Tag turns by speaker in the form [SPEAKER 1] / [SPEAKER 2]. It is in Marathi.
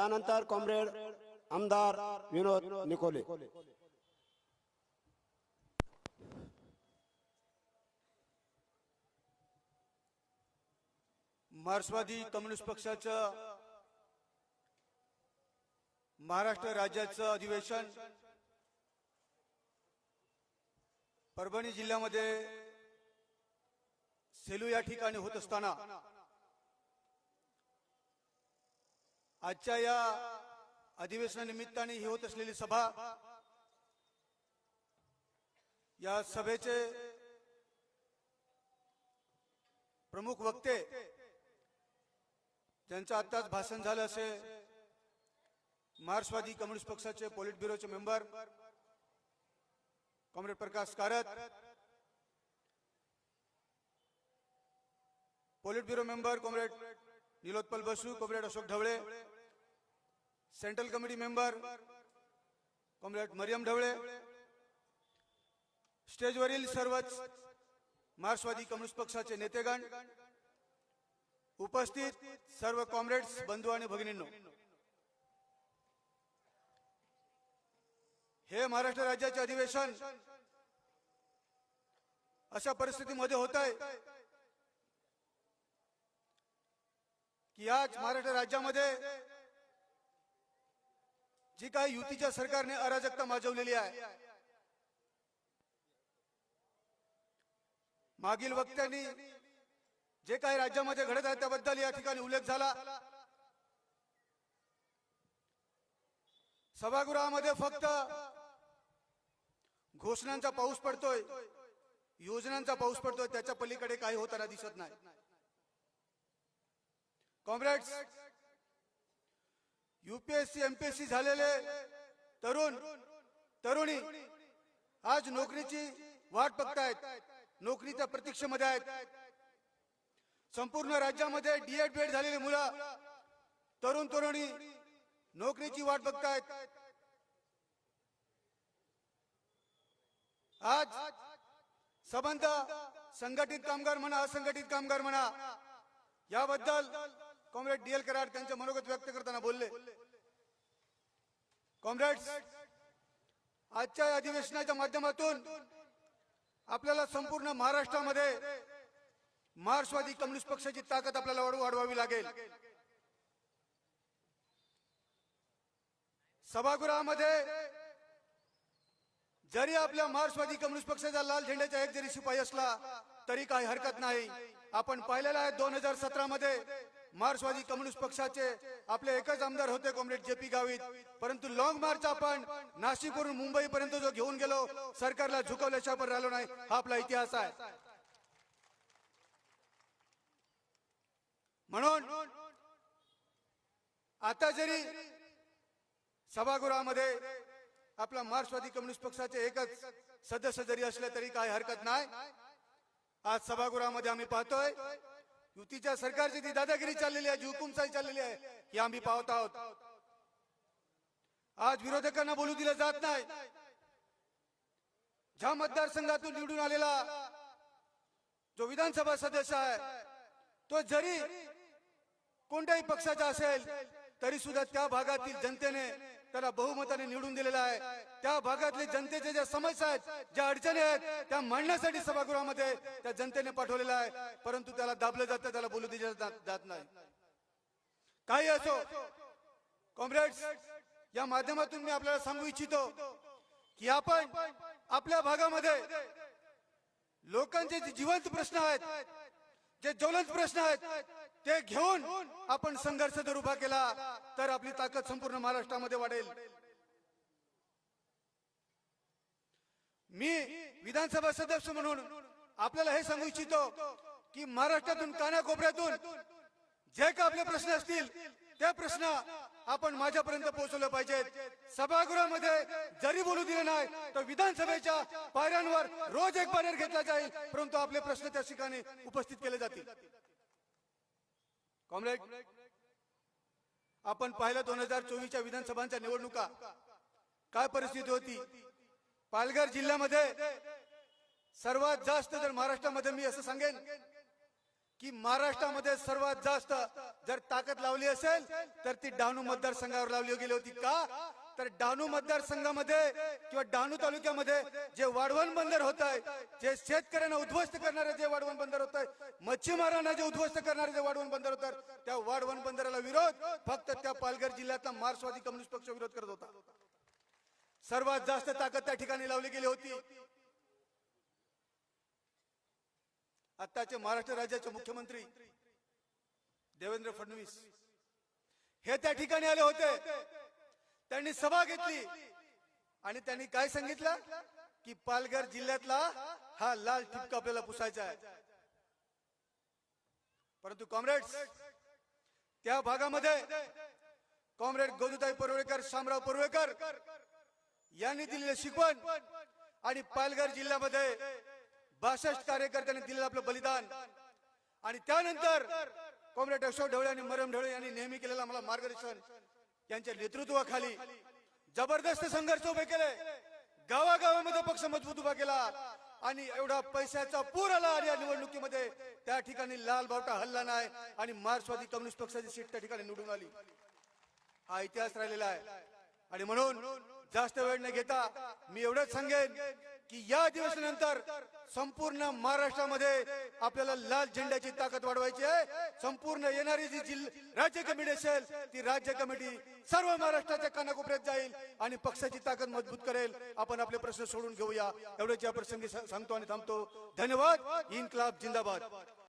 [SPEAKER 1] त्यानंतर कॉम्रेड आमदार विनोद निकोले.
[SPEAKER 2] मार्क्सवादी कम्युनिस्ट पक्षाचं महाराष्ट्र राज्याचं अधिवेशन परभणी जिल्ह्यामध्ये सेलू या ठिकाणी होत असताना आजच्या या अधिवेशनानिमित्ताने ही होत असलेली सभा या सभेचे प्रमुख वक्ते ज्यांचं आत्ताच भाषण झालं असे मार्क्सवादी कम्युनिस्ट पक्षाचे पोलिट ब्युरोचे member comrade Prakash Karat politburo member comrade Nilotpal Basu comrade Ashok Dhawale central committee member comrade Mariam Dhawale स्टेजवरील सर्वच मार्क्सवादी कम्युनिस्ट पक्षाचे नेतेगण उपस्थित सर्व कॉम्रेड्स बंधू आणि भगिनींनो. हे महाराष्ट्र राज्याचे अधिवेशन अशा परिस्थितीमध्ये होत आहे की आज महाराष्ट्र राज्यामध्ये जी काही युतीच्या सरकारने अराजकता माजवलेली आहे मागील वक्त्यांनी जे काही राज्यामध्ये घडत आहे त्याबद्दल या ठिकाणी उल्लेख झाला. सभागृहामध्ये फक्त घोषणांचा पाऊस पडतोय योजनांचा पाऊस पडतोय त्याच्या पलीकडे काही होताना दिसत नाही. कॉम्रेड्स युपीएससी एमपीएससी झालेले तरुण तरुणी आज नोकरीची वाट बघतायत नोकरीच्या प्रतीक्षेमध्ये आहेत. संपूर्ण राज्यामध्ये डीएड बीएड झालेली मुलं तरुण तरुणी नोकरीची वाट बघतायत. आज संबंध संघटित कामगार म्हणा असंघटित कामगार म्हणा याबद्दल कॉम्रेड डी एल कराड त्यांचे मनोगत व्यक्त करताना बोलले. कॉम्रेड्स आजच्या अधिवेशनाच्या माध्यमातून आपल्याला संपूर्ण महाराष्ट्रामध्ये मार्क्सवादी कम्युनिस्ट पक्षाची ताकद आपल्याला वाढ- वाढवावी लागेल. सभागृहामध्ये जरी आपल्या मार्क्सवादी कम्युनिस्ट पक्षाचा लाल झेंड्याचा एक जरी शिपाई असला तरी काही हरकत नाही. आपण पाहिलेलं आहे दोन हजार सतरा मध्ये मार्क्सवादी कम्युनिस्ट पक्षाचे आपले एकच आमदार होते कॉम्रेड जे पी गावित. परंतु लॉंग मार्च आपण नाशिकवरून मुंबई पर्यंत जो घेऊन गेलो सरकारला झुकवल्याशिवाय पण राहिलो नाही. हा आपला इतिहास आहे. म्हणून आता जरी सभागृहामध्ये आपला मार्क्सवादी कम्युनिस्ट पक्षाचे एकच सदस्य जरी असले तरी काही हरकत नाही. आज सभागृहामध्ये आम्ही पाहतोय युतीच्या सरकारची ती दादागिरी चाललेली आहे जी हुकुमशाही चाललेली आहे ही आम्ही पाहत आहोत. आज विरोधकांना बोलू दिलं जात नाही. ज्या मतदारसंघातून निवडून आलेला जो विधानसभा सदस्य आहे तो जरी कोणत्याही पक्षाचा असेल तरी सुद्धा त्या भागातील जनतेने त्याला बहुमताने निवडून दिलेला आहे. त्या भागातले जनतेच्या ज्या समस्या आहेत ज्या अडचणी आहेत त्या मांडण्यासाठी सभागृहामध्ये त्या जनतेने पाठवलेला आहे परंतु त्याला दाबलं जातं त्याला बोलू दिलं जात जात नाही. काही असो कॉम्रेड्स या माध्यमातून मी आपल्याला सांगू इच्छितो की आपण आपल्या भागामध्ये लोकांचे जे जिवंत प्रश्न आहेत जे ज्वलंत प्रश्न आहेत ते घेऊन आपण संघर्ष जर उभा केला तर आपली ताकद संपूर्ण महाराष्ट्रामध्ये वाढेल. मी विधानसभा सदस्य म्हणून आपल्याला हे सांगू इच्छितो की महाराष्ट्रातून कानाकोपऱ्यातून जे का आपले प्रश्न असतील ते प्रश्न आपण माझ्यापर्यंत पोहोचवले पाहिजेत. सभागृहामध्ये जरी बोलू दिले नाही तर विधानसभेच्या पायऱ्यांवर रोज एक बॅनर घेतला जाईल परंतु आपले प्रश्न त्या ठिकाणी उपस्थित केले जातील. कॉम्रेड आपण पाहिलं दोन हजार चोवीसच्या विधानसभांच्या निवडणुका. काय परिस्थिती होती? पालघर जिल्ह्यामध्ये सर्वात जास्त जर महाराष्ट्रामध्ये मी असं सांगेन की महाराष्ट्रामध्ये सर्वात जास्त जर ताकद लावली असेल तर ती डहाणू मतदारसंघावर लावली गेली होती. का? तर डहाणू मतदारसंघामध्ये किंवा डहाणू तालुक्यामध्ये जे वाढवण बंदर होत आहे जे शेतकऱ्यांना उद्ध्वस्त करणारे जे वाढवण बंदर होत आहे मच्छीमारांना जे उद्ध्वस्त करणारे जे वाढवण बंदर होत त्या वाढवण बंदराला विरोध फक्त त्या पालघर जिल्ह्यातला मार्क्सवादी कम्युनिस्ट पक्ष विरोध करत होता. सर्वात जास्त ताकद त्या ठिकाणी लावली गेली होती. आताचे महाराष्ट्र राज्याचे मुख्यमंत्री देवेंद्र फडणवीस हे त्या ठिकाणी आले होते. त्यांनी सभा घेतली. आणि त्यांनी काय सांगितलं? की पालघर जिल्ह्यातला हा लाल ठिपका आपल्याला पुसायचा आहे. परंतु कॉम्रेड्स त्या भागामध्ये कॉम्रेड गोदुताई परुळेकर शामराव परुळेकर यांनी दिलेले शिकवण आणि पालघर जिल्ह्यामध्ये बासष्ट कार्यकर्त्यांनी दिलेलं आपलं बलिदान. आणि त्यानंतर कॉम्रेड अशोक ढवळे आणि मरम ढवळे यांनी नेहमी केलेलं आम्हाला मार्गदर्शन. यांच्या नेतृत्वाखाली जबरदस्त संघर्ष उभे केले. गावागावामध्ये पक्ष मजबूत उभा केला आणि एवढा पैशाचा पूर आला आणि या निवडणुकीमध्ये त्या ठिकाणी लाल बावटा हल्ला नाही आणि मार्क्सवादी कम्युनिस्ट पक्षाची सीट त्या ठिकाणी निवडून आली. हा इतिहास राहिलेला आहे. आणि म्हणून जास्त वेळ न घेता मी एवढंच सांगेन की या दिवसानंतर संपूर्ण महाराष्ट्रामध्ये आपल्याला लाल झेंड्याची ताकद वाढवायची आहे. संपूर्ण येणारी जी जिल्हा राज्य कमिटी असेल ती राज्य कमिटी सर्व महाराष्ट्राच्या कानाकोपऱ्यात जाईल आणि पक्षाची ताकद मजबूत करेल. आपण आपले प्रश्न सोडून घेऊया. एवढंच या प्रसंगी सांगतो आणि थांबतो. धन्यवाद. इन्कलाब जिंदाबाद.